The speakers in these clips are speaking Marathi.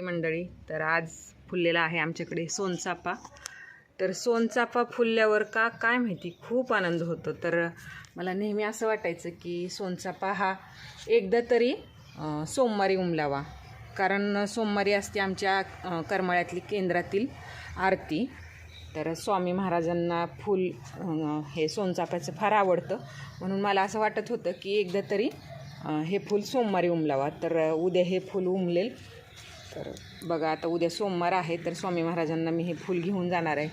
मंडळी. तर आज फुललेला आहे आमच्याकडे सोनचाफा तर सोनचाफा फुलल्यावर का काय माहिती? खूप आनंद होतो. तर मला नेहमी असं वाटायचं की सोनचाफा हा एकदा तरी सोमवारी उमलावा. कारण सोमवारी असते आमच्या करमाळ्यातली केंद्रातील आरती. तर स्वामी महाराजांना फूल हे सोनचाफ्याचं फार आवडतं. म्हणून मला असं वाटत होतं की एकदा तरी हे फूल सोमवारी उमलावा. तर उद्या हे फूल उमलेल. तर बघा आता उद्या सोमवार आहे तर स्वामी महाराजांना मी हे फूल घेऊन जाणार आहे.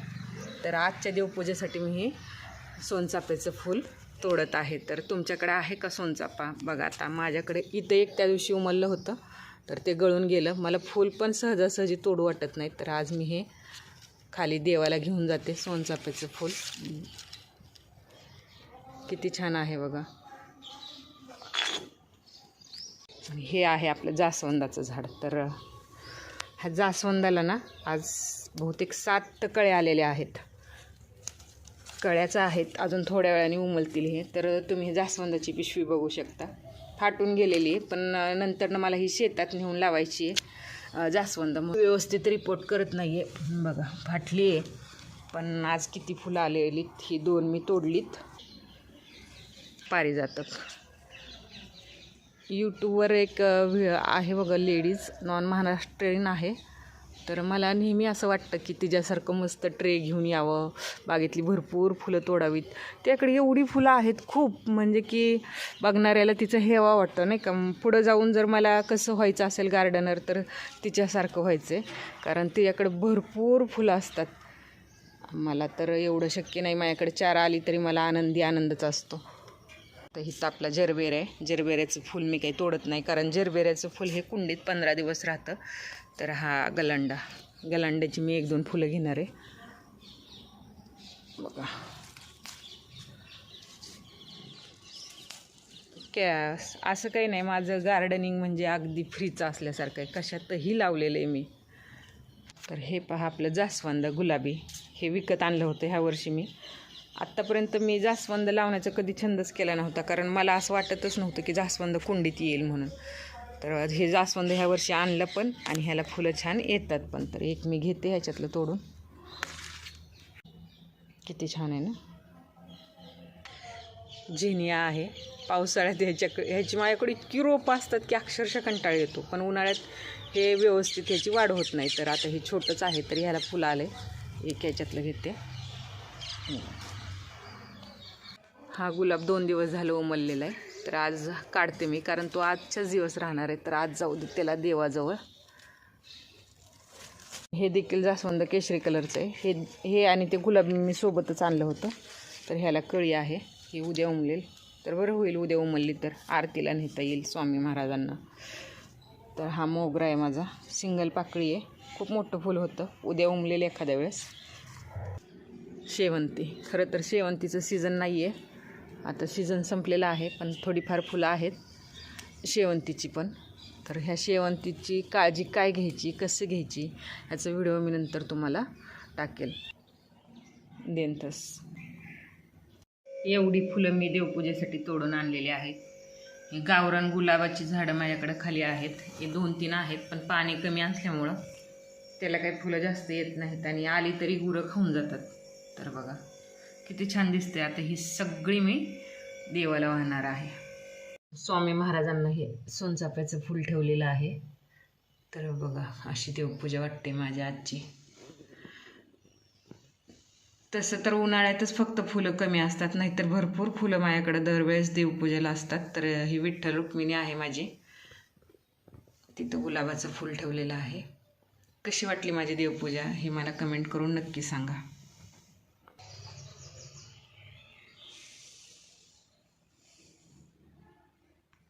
तर आजच्या देवपूजेसाठी मी हे सोनचाफ्याचं फूल तोडत आहे. तर तुमच्याकडे आहे का सोनचाफा बघा आता माझ्याकडे इथं एक त्या दिवशी उमललं होतं तर ते गळून गेलं. मला फूल पण सहजासहजी तोडू वाटत नाही तर आज मी हे खाली देवाला घेऊन जाते सोनचाफ्याचं फूल. किती छान आहे बघा. हे आहे आपलं जास्वंदाचं झाड. तर ह्या जास्वंदाला ना आज बहुतेक सात कळ्या आलेले आहेत. कळ्याचं आहेत अजून थोड्या वेळाने उमलतील हे. तर तुम्ही जास्वंदाची पिशवी बघू शकता. फाटून गेलेली आहे पण नंतरनं मला ही शेतात नेऊन लावायची आहे. जास्वंद. मग व्यवस्थित रिपोर्ट करत नाही आहे बघा फाटली आहे. पण आज किती फुलं आलेलीत ही दोन मी तोडलीत. पारिजातक. यूट्यूबवर एक व्हि- आहे बघा लेडीज नॉन महाराष्ट्रीयन आहे. तर मला नेहमी असं वाटतं की तिच्यासारखं मस्त ट्रे घेऊन यावं बागेतली भरपूर फुलं तोडावीत. त्याकडे एवढी फुलं आहेत खूप म्हणजे की बघणाऱ्याला तिचं हेवा वाटतं नाही का? पुढं जाऊन जर मला कसं व्हायचं असेल गार्डनर तर तिच्यासारखं व्हायचं आहे. कारण तिच्याकडे भरपूर फुलं असतात. मला तर एवढं शक्य नाही माझ्याकडे चार आली तरी मला आनंदी आनंदच असतो. तर हिथं आपला जरबेर आहे. जरबेऱ्याचं फूल मी काही तोडत नाही कारण जरबेऱ्याचं फूल हे कुंडीत पंधरा दिवस राहतं. तर हा गलांडा. गलांड्याची मी एक दोन फुलं घेणार आहे. बघा. क्या असं काही नाही माझं गार्डनिंग म्हणजे अगदी फ्रीचं असल्यासारखं आहे. कशातही लावलेलं आहे मी. तर हे पहा आपलं जास्वंद गुलाबी. हे विकत आणलं होतं ह्या वर्षी मी. आत्तापर्यंत मी जास्वंद लावण्याचा कधी छंदच केला नव्हता कारण मला असं वाटतच नव्हतं की जास्वंद कुंडीत येईल म्हणून. तर हे जास्वंद ह्या वर्षी आणलं पण आणि ह्याला फुलं छान येतात पण. तर एक मी घेते ह्याच्यातलं तोडून. किती छान आहे ना? झिनिया आहे. पावसाळ्यात ह्याच्या ह्याची माझ्याकडे इतकी रोपं असतात की अक्षरशः कंटाळ येतो. पण उन्हाळ्यात हे व्यवस्थित ह्याची वाढ होत नाही. तर आता हे छोटंच आहे तर ह्याला फुलं आले एक ह्याच्यातलं घेते. हा गुलाब दोन दिवस झालं उमललेला आहे. तर आज काढते मी कारण तो आजच्याच दिवस राहणार आहे. तर आज जाऊ दे त्याला देवाजवळ. हे देखील जास्वंद केशरी कलरचं आहे. हे हे आणि ते गुलाब मी सोबतच आणलं होतं. तर ह्याला कळी आहे. ही उद्या उमलेल. तर बरं होईल उद्या उमलली तर आरतीला नेता येईल स्वामी महाराजांना. तर हा मोगरा आहे माझा. सिंगल पाकळी आहे. खूप मोठं फुल होतं. उद्या उमलेल एखाद्या वेळेस. शेवंती. खरं तर शेवंतीचं सीझन नाही आहे आता सीझन संपलेला आहे पण थोडीफार फुलं आहेत. शेवंतीची पण. तर ह्या शेवंतीची काळजी काय घ्यायची कसं घ्यायची ह्याचा व्हिडिओ मी नंतर तुम्हाला टाकेल. देनथस एवढी फुलं मी देवपूजेसाठी तोडून आणलेली आहेत. हे गावरान गुलाबाची झाडं माझ्याकडे खाली आहेत. हे दोन तीन आहेत पण पाणी कमी असल्यामुळं त्याला काही फुलं जास्त येत नाहीत आणि आली तरी गुरं खाऊन जातात. तर बघा. किती छान दिसते आता ही सगळी मी देवाला वाहणार आहे. स्वामी महाराजांना हे सोनचाफ्याचं फूल ठेवलेलं आहे. तर बघा अशी देवपूजा वाटते माझ्या आजची तसं तर उन्हाळ्यातच फक्त फुलं कमी असतात नाहीतर भरपूर फुलं माझ्याकडे दरवेळेस देवपूजेला असतात. तर ही विठ्ठल रुक्मिणी आहे माझी. तिथं गुलाबाचं फूल ठेवलेलं आहे. कशी वाटली माझी देवपूजा हे मला कमेंट करून नक्की सांगा.